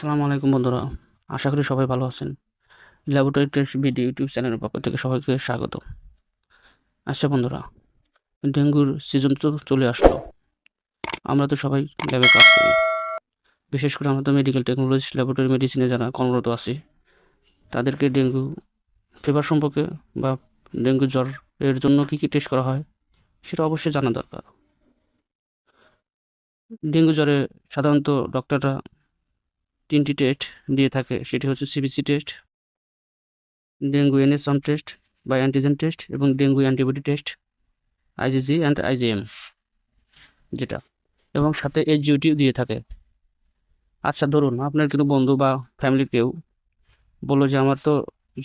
আসসালামু আলাইকুম বন্ধুরা। আশা করি সবাই ভালো আছেন। ল্যাবরেটরি টেস্ট ভিডিও ইউটিউব চ্যানেলের পক্ষ থেকে সবাইকে স্বাগত। আচ্ছা বন্ধুরা, ডেঙ্গুর সিজন তো চলে আসলো। আমরা তো সবাই ল্যাবে কাজ করি। বিশেষ করে আমরা তো মেডিকেল টেকনোলজি ল্যাবরেটরি মেডিসিনে যারা কর্মরত আছি, তাদেরকে ডেঙ্গু ফিভার সম্পর্কে বা ডেঙ্গু জ্বর এর জন্য কী কী টেস্ট করা হয়, সেটা অবশ্যই জানা দরকার। ডেঙ্গু জ্বরে সাধারণত ডক্টররা তিনটি টেস্ট দিয়ে থাকে। সেটি হচ্ছে CBC test dengue NS one test বা অ্যান্টিজেন টেস্ট এবং dengue antibody test IgG and IgM যেটা। এবং সাথে এইচজিউটিও দিয়ে থাকে। আচ্ছা ধরুন আপনার কোনো বন্ধু বা ফ্যামিলির কেউ বলল যে, আমার তো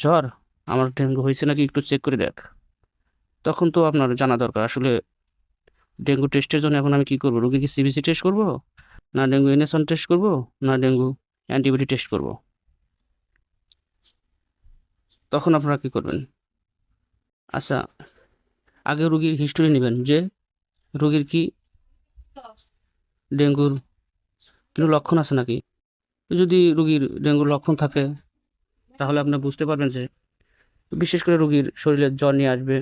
জ্বর, আমার ডেঙ্গু হয়েছে নাকি একটু চেক করে দেখ। তখন তো আপনার জানা দরকার, আসলে ডেঙ্গু টেস্টের জন্য এখন আমি কী করব? রুগী কি সিবিসি টেস্ট করব? না ডেঙ্গু এনএসন টেস্ট করব? না ডেঙ্গু অ্যান্টিবডি টেস্ট করব। তখন আপনারা কী করবেন? আচ্ছা আগে রুগীর হিস্টোরি নেবেন যে রুগীর কি ডেঙ্গুর কোনো লক্ষণ আছে নাকি? যদি রুগীর ডেঙ্গুর লক্ষণ থাকে, তাহলে আপনি বুঝতে পারবেন যে বিশেষ করে রুগীর শরীরে জ্বর নিয়ে আসবে।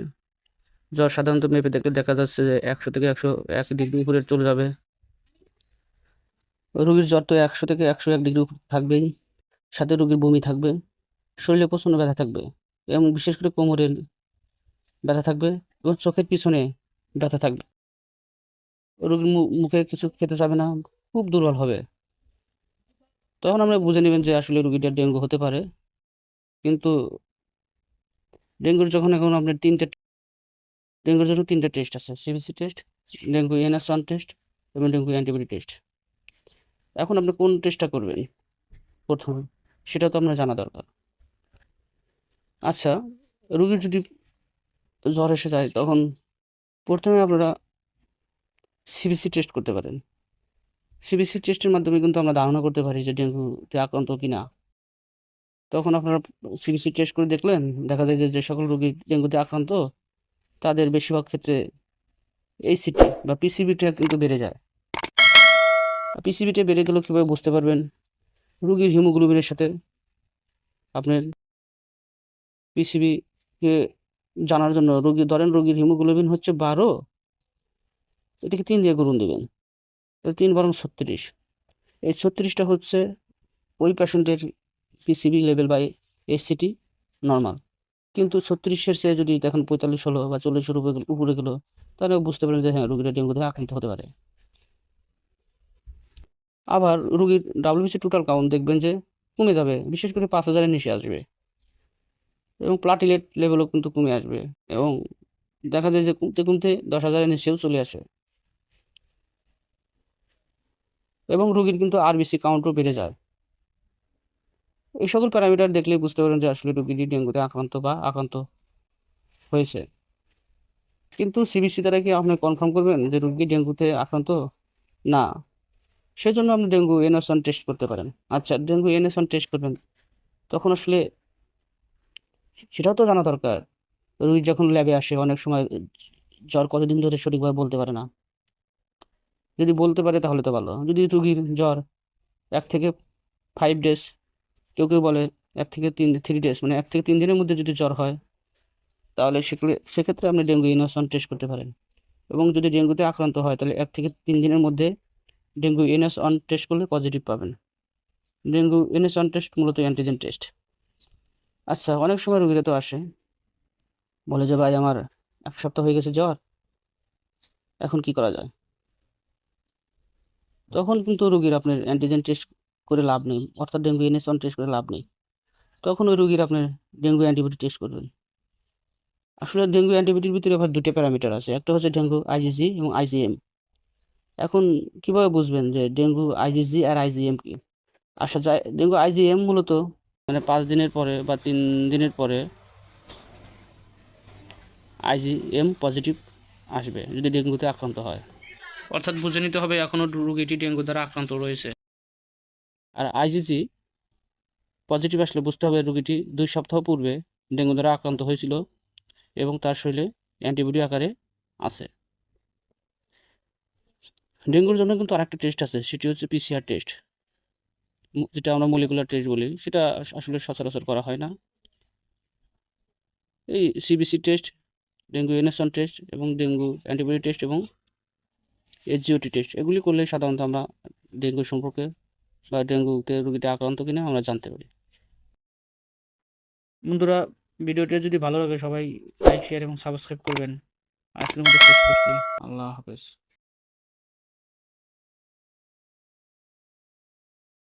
জ্বর সাধারণত মেপে দেখলে দেখা যাচ্ছে যে একশো থেকে একশো এক ডিগ্রি উপরে চলে যাবে। রোগীর জ্বর তো একশো থেকে একশো এক ডিগ্রি থাকবেই। সাথে রোগীর বমি থাকবে, শরীরে প্রচণ্ড ব্যথা থাকবে এবং বিশেষ করে কোমরের ব্যথা থাকবে এবং চোখের পিছনে ব্যথা থাকবে। রোগীর মুখে কিছু খেতে যাবে না, খুব দুর্বল হবে। তখন আমরা বুঝে নেবেন যে আসলে রুগীটা ডেঙ্গু হতে পারে। কিন্তু ডেঙ্গুর যখন এখন আপনার তিনটে ডেঙ্গুর জন্য তিনটে টেস্ট আছে, CBC test, dengue NS test এবং ডেঙ্গু অ্যান্টিবডি টেস্ট। এখন আপনি কোন টেস্টটা করবেন? প্রথমে। সেটা তো আপনার জানা দরকার। আচ্ছা রুগীর যদি জ্বর এসে যায়, তখন প্রথমে আপনারা সিবিসি টেস্ট করতে পারেন। সিবিসি টেস্টের মাধ্যমে কিন্তু আমরা ধারণা করতে পারি যে ডেঙ্গুতে আক্রান্ত কি না তখন আপনারা সিবিসি টেস্ট করে দেখলেন, দেখা যায় যে সকল রোগী ডেঙ্গুতে আক্রান্ত, তাদের বেশিরভাগ ক্ষেত্রে এই সিটি বা পিসিবিটা কিন্তু বেড়ে যায়। পিসিবিটা বেড়ে গেলেও কীভাবে বুঝতে পারবেন? রুগীর হিমোগ্লোবিনের সাথে আপনার পিসিবিকে জানার জন্য রুগী, ধরেন রুগীর হিমোগ্লোবিন হচ্ছে বারো, এটাকে তিন দিয়ে গুরুন দেবেন। তিন বরং ছত্রিশ। এই ছত্রিশটা হচ্ছে ওই পেশেন্টের PCV level by SCT normal কিন্তু ছত্রিশের সে যদি দেখেন পঁয়তাল্লিশ হলো বা চল্লিশের উপরে উপরে গেলো তাহলে বুঝতে পারবেন যে হ্যাঁ রুগীরা ডেঙ্গুতে আক্রান্ত হতে পারে। আবার রুগীর ডাব্লিউবিসি টোটাল কাউন্ট দেখবেন যে কমে যাবে, বিশেষ করে পাঁচ হাজারের নিচে আসবে। এবং প্লাটিলেট লেভেলও কিন্তু কমে আসবে। এবং দেখা যায় যে কমতে কমতে দশ হাজারের নিচেও চলে আসে। এবং রুগীর কিন্তু আরবিসি কাউন্টও বেড়ে যায়। এই সকল প্যারামিটার দেখলেই বুঝতে পারেন যে আসলে রুগীটি ডেঙ্গুতে আক্রান্ত বা আক্রান্ত হয়েছে। কিন্তু সিবিসি দ্বারা কি আপনি কনফার্ম করবেন যে রুগী ডেঙ্গুতে আক্রান্ত? না। সেজন্য আপনি ডেঙ্গু এনএসন টেস্ট করতে পারেন। আচ্ছা ডেঙ্গু এনএসন টেস্ট করবেন। তখন আসলে সেটাও তো জানা দরকার। রুগী যখন ল্যাবে আসে, অনেক সময় জ্বর কতদিন ধরে সঠিকভাবে বলতে পারে না। যদি বলতে পারে তাহলে তো ভালো। যদি রুগীর জ্বর এক থেকে ফাইভ ডেজ কেউ কেউ বলে এক থেকে তিন থ্রি ডেজ মানে এক থেকে তিন দিনের মধ্যে যদি জ্বর হয়, তাহলে সেক্ষেত্রে আপনি ডেঙ্গু ইনোসন টেস্ট করতে পারেন। এবং যদি ডেঙ্গুতে আক্রান্ত হয়, তাহলে এক থেকে তিন দিনের মধ্যে ডেঙ্গু এনএস অন টেস্ট করলে পজিটিভ পাবেন। ডেঙ্গু এনএস অন টেস্ট মূলত অ্যান্টিজেন টেস্ট আচ্ছা অনেক সময় রুগীরা তো আসে। বলে যে, ভাই, আমার এক সপ্তাহ হয়ে গেছে জ্বর। এখন কি করা যায়? তখন কিন্তু রুগীর আপনার অ্যান্টিজেন টেস্ট করে লাভ নেই, অর্থাৎ ডেঙ্গু এনএস অন টেস্ট করে লাভ নেই। তখন ওই রুগীর আপনার ডেঙ্গু অ্যান্টিবডি টেস্ট করবেন। আসলে ডেঙ্গু অ্যান্টিবডির ভিতরে আবার দুটো প্যারামিটার আছে। একটা হচ্ছে ডেঙ্গু আইজিজি এবং আইজিএম এখন কীভাবে বুঝবেন যে ডেঙ্গু আইজিজি আর আইজিএম কি? আসা যায় ডেঙ্গু আইজিএম মূলত মানে পাঁচ দিনের পরে বা তিন দিনের পরে আইজিএম পজিটিভ আসবে যদি ডেঙ্গুতে আক্রান্ত হয়। অর্থাৎ বুঝে নিতে হবে এখনও রুগীটি ডেঙ্গু দ্বারা আক্রান্ত রয়েছে। আর আইজিজি পজিটিভ আসলে বুঝতে হবে রুগীটি দুই সপ্তাহ পূর্বে ডেঙ্গু দ্বারা আক্রান্ত হয়েছিল এবং তার শরীরে অ্যান্টিবডি আকারে আছে। ডেঙ্গুর জন্য কিন্তু আরেকটা টেস্ট আছে, সেটি হচ্ছে পিসিআর টেস্ট যেটা আমরা মলিকুলার টেস্ট বলি, সেটা আসলে সচরাচর করা হয় না। এই CBC test dengue NS one test এবং ডেঙ্গু অ্যান্টিবডি টেস্ট এবং এইচজিওটি টেস্ট এগুলি করলে সাধারণত আমরা ডেঙ্গু সম্পর্কে বা ডেঙ্গুতে রোগীটা আক্রান্ত কিনা আমরা জানতে পারি। বন্ধুরা, ভিডিওটা যদি ভালো লাগে সবাই লাইক শেয়ার এবং সাবস্ক্রাইব করবেন। আজকের করছি। আল্লাহ হাফেজ।